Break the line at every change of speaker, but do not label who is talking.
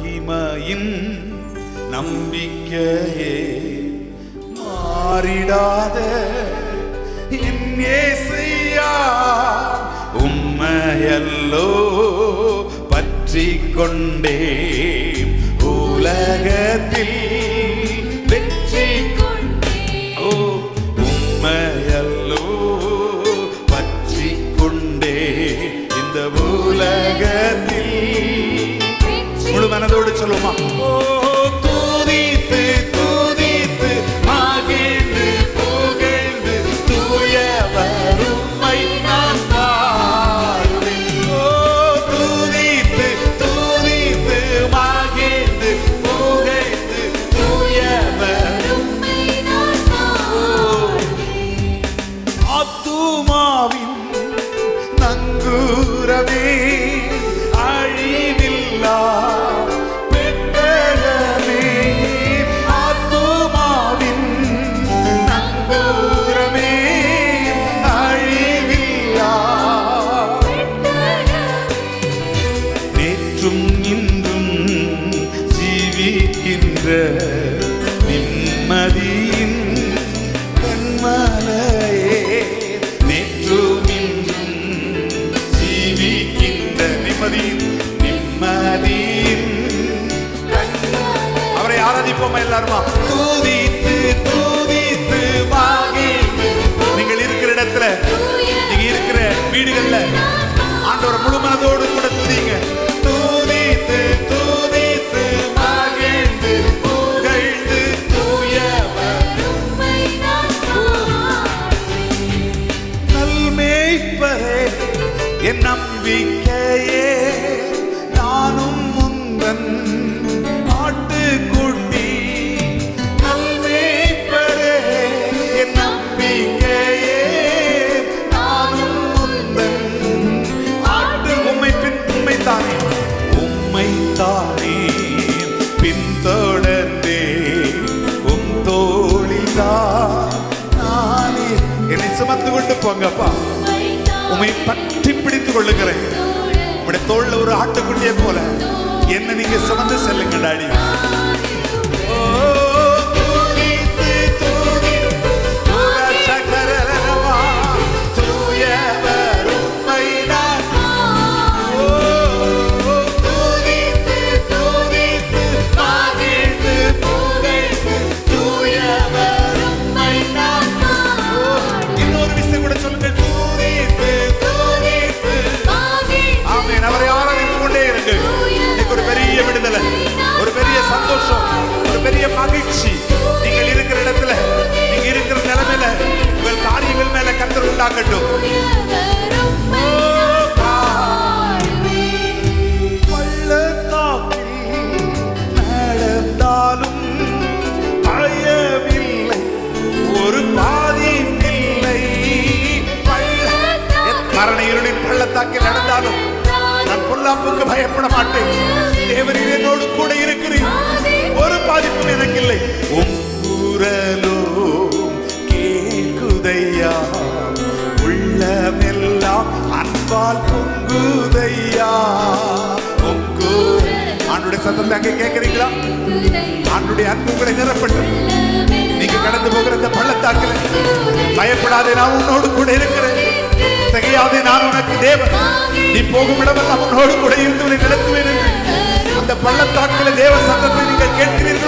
மகிமையின் நம்பிக்கையே மாறிடாத. என் இயேசையா உம்மையல்லோ பற்றி கொண்டே உலகத்தில் சொல்லுமா ஆராதிப்போமா எல்லாருமா? தூதித்து தூதித்து மகிழ்ந்து நீங்கள் இருக்கிற இடத்துல நீங்க இருக்கிற வீடுகள்ல ஆண்டவர் முழு மனதோடு சுமந்து கொண்டு போங்கப்பா. உமை பற்றி பிடித்துக் கொள்ளுகிறேன். உடைய தோல்ல ஒரு ஆட்டுக்குட்டியை போல. என்ன நீங்க சுமந்து செல்லுங்க டாடி. பெரிய நீங்கள் இருக்கிற இடத்துல நீங்க இருக்கிற நிலைமையில உங்கள் காரியங்கள் மேல கத்தர் உண்டாக்கட்டும் நடந்தாலும் பயமில்லை ஒரு பாதிப்பில்லை பள்ள- மரண இருளின் பள்ளத்தாக்கில் நடந்தாலும் நான் பொல்லாப்புக்கு பயப்பட மாட்டேன். தேவரின் என்னோடு கூட இருக்கிறேன் அன்பால் பொங்குதையா ஆண்டுடைய சத்தத்தை அங்கே கேட்குறீங்களா? ஆண்டுடைய அன்பு உங்களை நிரப்பட்டு நீங்க கடந்து போகிற இந்த பள்ளத்தாக்கில் பயப்படாதே நான் உன்னோடு கூட இருக்கிறேன். திகையாதே நான் உனக்கு தேவன். நீ போகும் இடமெல்லாம் உன்னோடு கூட இருந்து உன்னை நடத்துவேன் என்று. அந்த பள்ளத்தாக்கில தேவ சத்தத்தை நீங்கள் கேட்கிறீர்களோ?